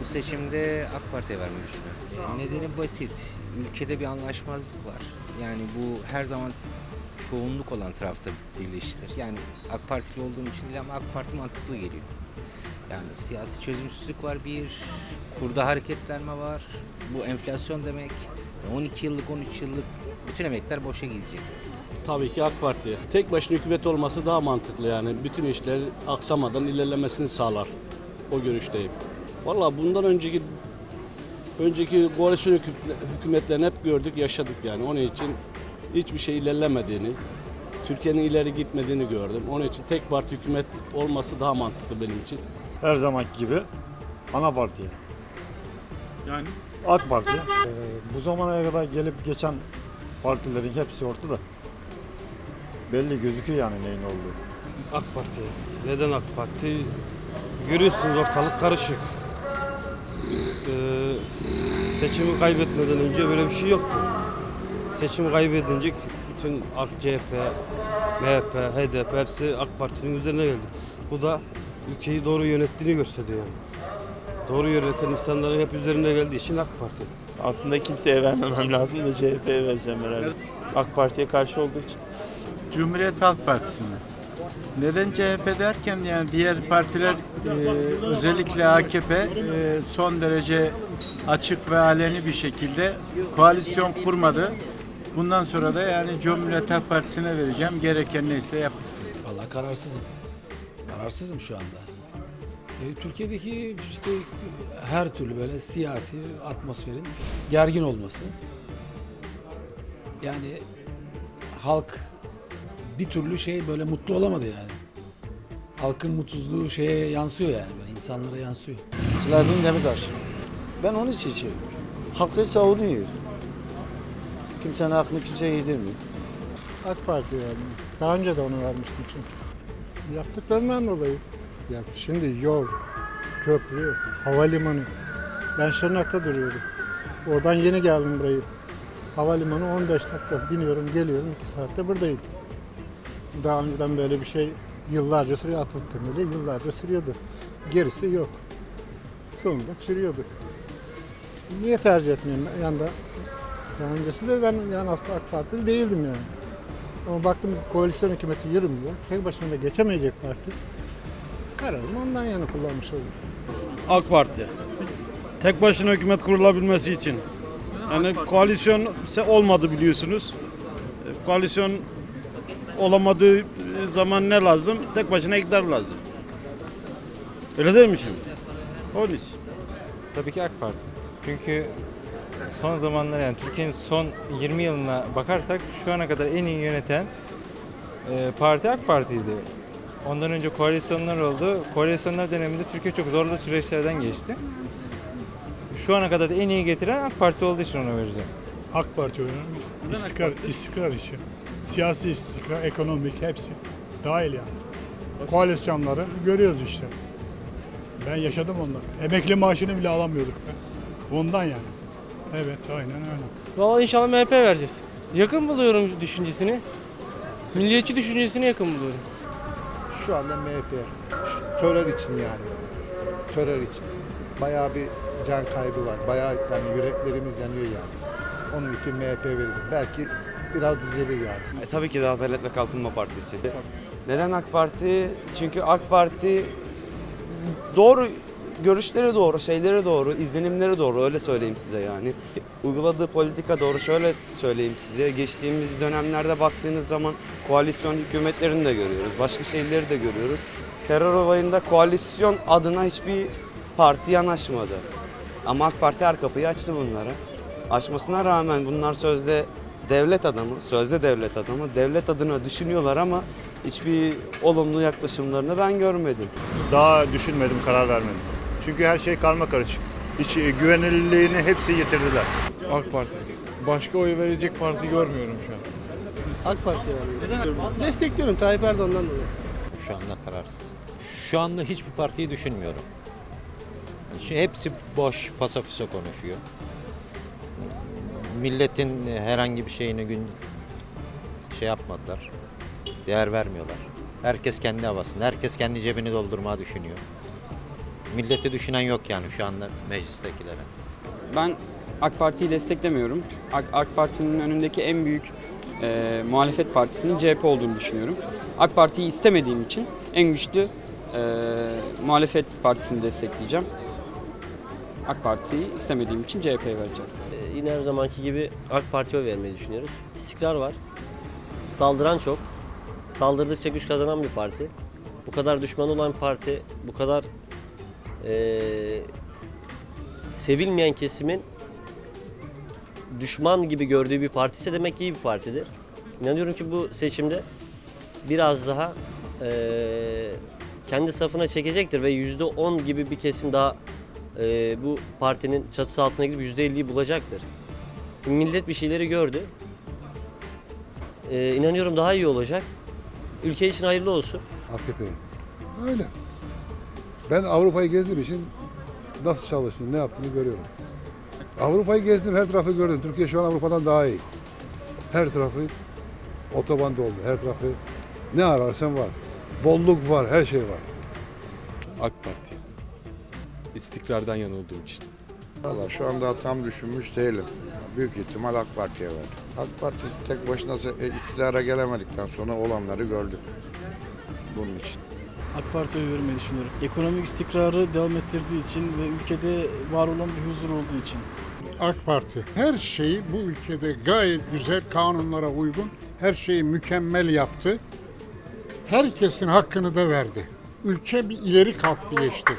Bu seçimde AK Parti'ye vermeyi düşünüyorum. Nedeni basit. Ülkede bir anlaşmazlık var. Yani bu her zaman çoğunluk olan tarafta birleştir. Yani AK Partili olduğum için değil ama AK Parti mantıklı geliyor. Yani siyasi çözümsüzlük var bir, kurda hareketlenme var. Bu enflasyon demek. 12 yıllık, 13 yıllık bütün emekler boşa gidecek. Tabii ki AK Parti. Tek başına hükümet olması daha mantıklı yani. Bütün işler aksamadan ilerlemesini sağlar. O görüşteyim. Valla bundan önceki önceki koalisyon hükümet- hükümetlerini hep gördük, yaşadık yani. Onun için hiçbir şey ilerlemediğini, Türkiye'nin ileri gitmediğini gördüm. Onun için tek parti hükümet olması daha mantıklı benim için. Her zamanki gibi ana partiye. Yani AK Parti. Ee, bu zamana kadar gelip geçen partilerin hepsi ortada. Belli gözüküyor yani neyin olduğu. AK Parti. Neden AK Parti? Görüyorsunuz ortalık karışık. Ee, seçimi kaybetmeden önce böyle bir şey yoktu. Seçimi kaybedince bütün AK, CHP, MHP, HDP hepsi AK Parti'nin üzerine geldi. Bu da ülkeyi doğru yönettiğini gösteriyor. yani. Doğru yöneten insanların hep üzerine geldiği için AK Parti. Aslında kimseye vermemem lazım da CHP'ye vereceğim herhalde. AK Parti'ye karşı olduğu için. Cumhuriyet Halk Partisi'ne. Neden CHP derken yani diğer partiler e, özellikle AKP e, son derece açık ve aleni bir şekilde koalisyon kurmadı. Bundan sonra da yani Cumhuriyet Halk Partisi'ne vereceğim. Gereken neyse yapılsın. Vallahi kararsızım. Kararsızım şu anda. E, Türkiye'deki işte her türlü böyle siyasi atmosferin gergin olması. Yani halk bir türlü şey böyle mutlu olamadı yani. Halkın mutsuzluğu şeye yansıyor yani böyle insanlara yansıyor. Selahattin Demirtaş. Ben onu seçiyorum. Hakkı savunuyor. Kimsenin hakkını kimseye yedirmiyor. AK Parti verdim. Daha önce de onu vermiştim çünkü. Yaptıklarından dolayı. Ya şimdi yol, köprü, havalimanı. Ben Şırnak'ta duruyorum. Oradan yeni geldim burayı. Havalimanı 15 dakika biniyorum geliyorum 2 saatte buradayım. Daha önceden böyle bir şey yıllarca sürüyor atıp temeli yıllarca sürüyordu. Gerisi yok. Sonunda çürüyordu. Niye tercih etmiyorum? Yani da daha öncesi de ben yani aslında AK Partili değildim yani. Ama baktım koalisyon hükümeti yürümüyor. Tek başına da geçemeyecek parti. Kararımı ondan yana kullanmış oldum. AK Parti. Tek başına hükümet kurulabilmesi için. Yani koalisyon olmadı biliyorsunuz. E, Koalisyon olamadığı zaman ne lazım? Tek başına iktidar lazım. Öyle değil mi şimdi? Polis. Tabii ki AK Parti. Çünkü son zamanlar yani Türkiye'nin son 20 yılına bakarsak şu ana kadar en iyi yöneten e, parti AK Parti'ydi. Ondan önce koalisyonlar oldu. Koalisyonlar döneminde Türkiye çok zorlu süreçlerden geçti. Şu ana kadar da en iyi getiren AK Parti olduğu için ona vereceğim. AK Parti önemli. İstikrar, istikrar için. Siyasi istikrar, ekonomik hepsi dahil yani. Koalisyonları görüyoruz işte. Ben yaşadım onları. Emekli maaşını bile alamıyorduk be. Ondan yani. Evet aynen öyle. Valla inşallah MHP vereceğiz. Yakın buluyorum düşüncesini. Milliyetçi düşüncesini yakın buluyorum. Şu anda MHP. Terör için yani. Terör için. Bayağı bir can kaybı var. Bayağı yani yüreklerimiz yanıyor yani. Onun için MHP veririm. Belki biraz düzelir yani. E, tabii ki de Adalet ve Kalkınma Partisi. Neden AK Parti? Çünkü AK Parti doğru görüşleri doğru, şeyleri doğru, izlenimleri doğru öyle söyleyeyim size yani. Uyguladığı politika doğru şöyle söyleyeyim size. Geçtiğimiz dönemlerde baktığınız zaman koalisyon hükümetlerini de görüyoruz. Başka şeyleri de görüyoruz. Terör olayında koalisyon adına hiçbir parti yanaşmadı. Ama AK Parti her kapıyı açtı bunlara. Açmasına rağmen bunlar sözde devlet adamı, sözde devlet adamı, devlet adına düşünüyorlar ama hiçbir olumlu yaklaşımlarını ben görmedim. Daha düşünmedim, karar vermedim. Çünkü her şey karma karışık. Hiç e, güvenilirliğini hepsi yitirdiler. AK Parti. Başka oy verecek parti görmüyorum şu an. AK Parti'ye veriyorum. Destekliyorum Tayyip Erdoğan'dan dolayı. Şu anda kararsız. Şu anda hiçbir partiyi düşünmüyorum. Hepsi boş, fasafiso konuşuyor. Milletin herhangi bir şeyine gün şey yapmadılar. Değer vermiyorlar. Herkes kendi havasında, herkes kendi cebini doldurmayı düşünüyor. Milleti düşünen yok yani şu anda meclistekilere. Ben AK Parti'yi desteklemiyorum. AK, AK Parti'nin önündeki en büyük e, muhalefet partisinin CHP olduğunu düşünüyorum. AK Parti'yi istemediğim için en güçlü e, muhalefet partisini destekleyeceğim. AK Parti'yi istemediğim için CHP'ye vereceğim. Yine her zamanki gibi AK Parti'ye vermeyi düşünüyoruz. İstikrar var. Saldıran çok. Saldırdıkça güç kazanan bir parti. Bu kadar düşman olan parti, bu kadar eee, sevilmeyen kesimin düşman gibi gördüğü bir parti ise demek ki iyi bir partidir. İnanıyorum ki bu seçimde biraz daha eee, kendi safına çekecektir ve %10 gibi bir kesim daha eee, bu partinin çatısı altına gidip %50'yi bulacaktır. Millet bir şeyleri gördü. Eee inanıyorum daha iyi olacak. Ülke için hayırlı olsun. AKP'ye. Öyle. Ben Avrupa'yı gezdiğim için nasıl çalıştığını, ne yaptığını görüyorum. Avrupa'yı gezdim, her tarafı gördüm. Türkiye şu an Avrupa'dan daha iyi. Her tarafı otoban doldu, her tarafı ne ararsan var. Bolluk var, her şey var. AK Parti. İstikrardan yana olduğum için. Valla şu anda tam düşünmüş değilim. Büyük ihtimal AK Parti'ye verdim. AK Parti tek başına se- iktidara gelemedikten sonra olanları gördük. Bunun için. AK Parti'ye vermeyi düşünüyorum. Ekonomik istikrarı devam ettirdiği için ve ülkede var olan bir huzur olduğu için. AK Parti her şeyi bu ülkede gayet güzel kanunlara uygun her şeyi mükemmel yaptı. Herkesin hakkını da verdi. Ülke bir ileri kalktı geçti.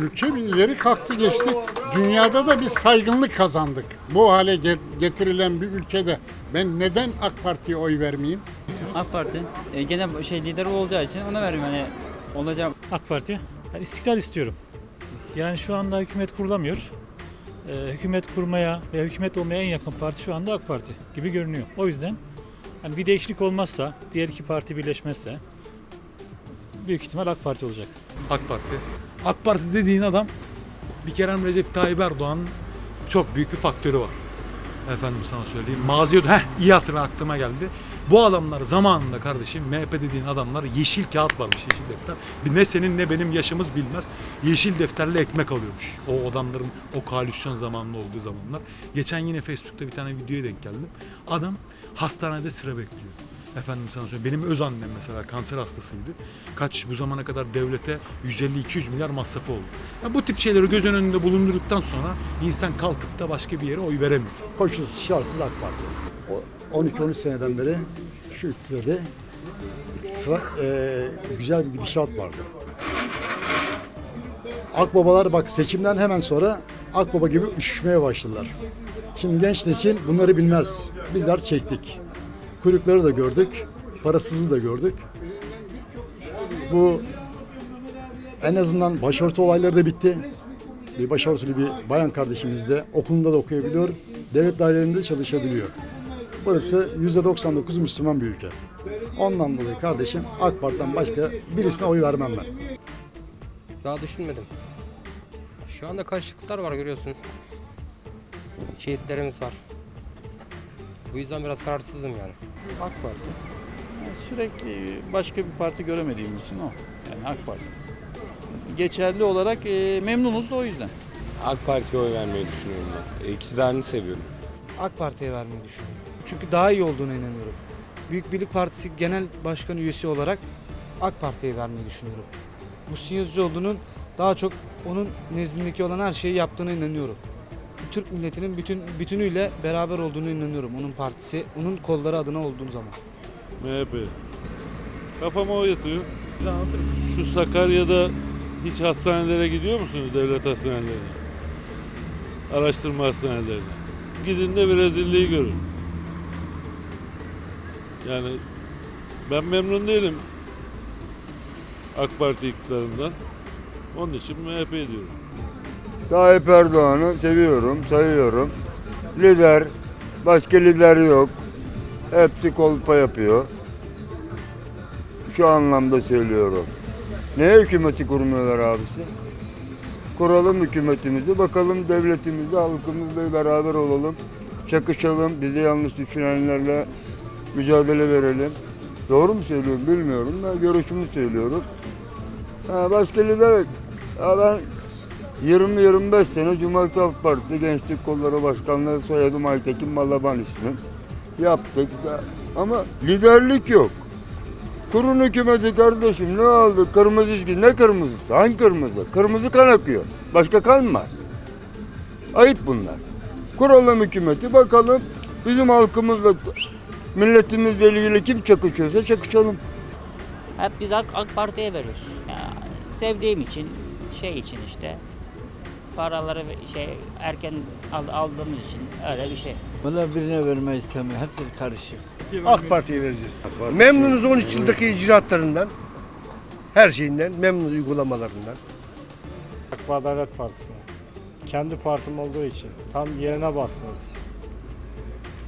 Ülke bir ileri kalktı geçti. Dünyada da bir saygınlık kazandık. Bu hale get- getirilen bir ülkede ben neden AK Parti'ye oy vermeyeyim? AK Parti e, gene şey lider olacağı için ona veriyorum hani olacağım. AK Parti. Yani istikrar istiyorum. Yani şu anda hükümet kurulamıyor. Ee, hükümet kurmaya ve hükümet olmaya en yakın parti şu anda AK Parti gibi görünüyor. O yüzden hani bir değişiklik olmazsa, diğer iki parti birleşmezse büyük ihtimal AK Parti olacak. AK Parti. AK Parti dediğin adam bir kere Recep Tayyip Erdoğan'ın çok büyük bir faktörü var. Efendim sana söyleyeyim. Maziyet, heh iyi hatırla aklıma geldi. Bu adamlar zamanında kardeşim MHP dediğin adamlar yeşil kağıt varmış yeşil defter. Ne senin ne benim yaşımız bilmez. Yeşil defterle ekmek alıyormuş. O adamların o koalisyon zamanında olduğu zamanlar. Geçen yine Facebook'ta bir tane videoya denk geldim. Adam hastanede sıra bekliyor. Efendim sana söyleyeyim. Benim öz annem mesela kanser hastasıydı. Kaç bu zamana kadar devlete 150-200 milyar masrafı oldu. Ya bu tip şeyleri göz önünde bulundurduktan sonra insan kalkıp da başka bir yere oy veremiyor. Koşulsuz şartsız AK Parti. 12-13 seneden beri şu ülkede sıra, e, güzel bir gidişat vardı. Akbabalar bak seçimden hemen sonra Akbaba gibi üşüşmeye başladılar. Şimdi genç nesil bunları bilmez. Bizler çektik. Kuyrukları da gördük, parasızı da gördük. Bu en azından başörtü olayları da bitti. Bir başörtülü bir bayan kardeşimiz de okulunda da okuyabiliyor, devlet dairelerinde çalışabiliyor. Burası %99 Müslüman bir ülke. Ondan dolayı kardeşim AK Parti'den başka birisine oy vermem ben. Daha düşünmedim. Şu anda karışıklıklar var görüyorsun. Şehitlerimiz var. Bu yüzden biraz kararsızım yani. AK Parti. sürekli başka bir parti göremediğimiz için o. Yani AK Parti. Geçerli olarak e, memnunuz da o yüzden. AK Parti'ye oy vermeyi düşünüyorum ben. İktidarını seviyorum. AK Parti'ye vermeyi düşünüyorum. Çünkü daha iyi olduğuna inanıyorum. Büyük Birlik Partisi Genel Başkan üyesi olarak AK Parti'ye vermeyi düşünüyorum. Muhsin Yazıcıoğlu'nun daha çok onun nezdindeki olan her şeyi yaptığına inanıyorum. Türk milletinin bütün bütünüyle beraber olduğunu inanıyorum. Onun partisi, onun kolları adına olduğu zaman. MHP. Kafama o yatıyor. Şu Sakarya'da hiç hastanelere gidiyor musunuz devlet hastanelerine? Araştırma hastanelerine. Gidin de bir rezilliği görün. Yani ben memnun değilim AK Parti iktidarından. Onun için MHP diyorum. Tayyip Erdoğan'ı seviyorum, sayıyorum. Lider, başka lider yok. Hepsi kolpa yapıyor. Şu anlamda söylüyorum. Ne hükümeti kurmuyorlar abisi? Kuralım hükümetimizi, bakalım devletimizi, halkımızla beraber olalım. Çakışalım, bizi yanlış düşünenlerle mücadele verelim. Doğru mu söylüyorum bilmiyorum da görüşümü söylüyorum. Ha, başka lider Ya ben 20-25 sene Cumhuriyet Halk Partisi Gençlik Kolları Başkanlığı soyadım Aytekin Balaban ismim. Yaptık ama liderlik yok. Kurun hükümeti kardeşim ne oldu? Kırmızı çizgi. Ne kırmızısı? Hangi kırmızı? Kırmızı kan akıyor. Başka kan mı? Ayıp bunlar. Kuralım hükümeti bakalım bizim halkımızla milletimizle ilgili kim çakışıyorsa çakışalım. Hep biz AK, AK Parti'ye veriyoruz. Ya, sevdiğim için, şey için işte. Paraları şey erken al- aldığımız için öyle bir şey. Bana birine verme istemiyor. Hepsi karışık. AK Parti'ye vereceğiz. Memnunuz 13 yıldaki icraatlarından. Her şeyinden, memnunuz uygulamalarından. AK Adalet Partisi'ne. Kendi partim olduğu için tam yerine bastınız.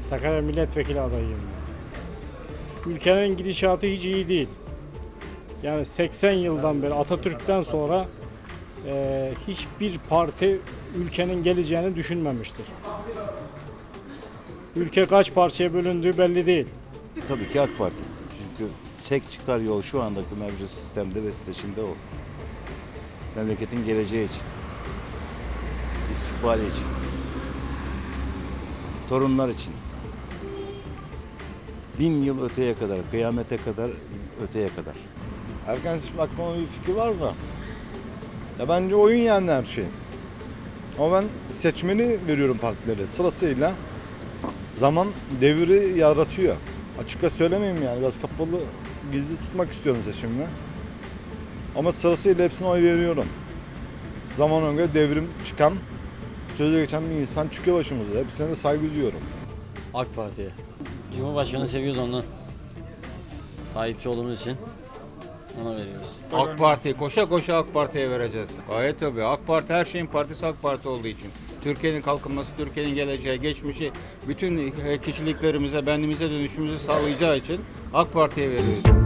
Sakarya milletvekili adayıyım ben. Ülkenin gidişatı hiç iyi değil. Yani 80 yıldan beri Atatürk'ten sonra eee, hiçbir parti ülkenin geleceğini düşünmemiştir. Ülke kaç parçaya bölündüğü belli değil. Tabii ki AK Parti. Çünkü tek çıkar yol şu andaki mevcut sistemde ve seçimde o. Memleketin geleceği için. istikbali için. Torunlar için. Bin yıl öteye kadar, kıyamete kadar, öteye kadar. Erken seçim hakkında bir fikri var da. Ya bence oyun yani her şey. Ama ben seçmeni veriyorum partilere sırasıyla. Zaman devri yaratıyor. Açıkça söylemeyeyim yani biraz kapalı gizli tutmak istiyorum seçimini. Ama sırasıyla hepsine oy veriyorum. Zaman göre devrim çıkan, sözü geçen bir insan çıkıyor başımıza. Hepsine de saygı duyuyorum. AK Parti'ye. Cumhurbaşkanı seviyoruz ondan. Tayyipçi olduğumuz için ona veriyoruz. AK Parti, koşa koşa AK Parti'ye vereceğiz. Gayet tabii. AK Parti her şeyin partisi AK Parti olduğu için. Türkiye'nin kalkınması, Türkiye'nin geleceği, geçmişi, bütün kişiliklerimize, benliğimize dönüşümüzü sağlayacağı için AK Parti'ye veriyoruz.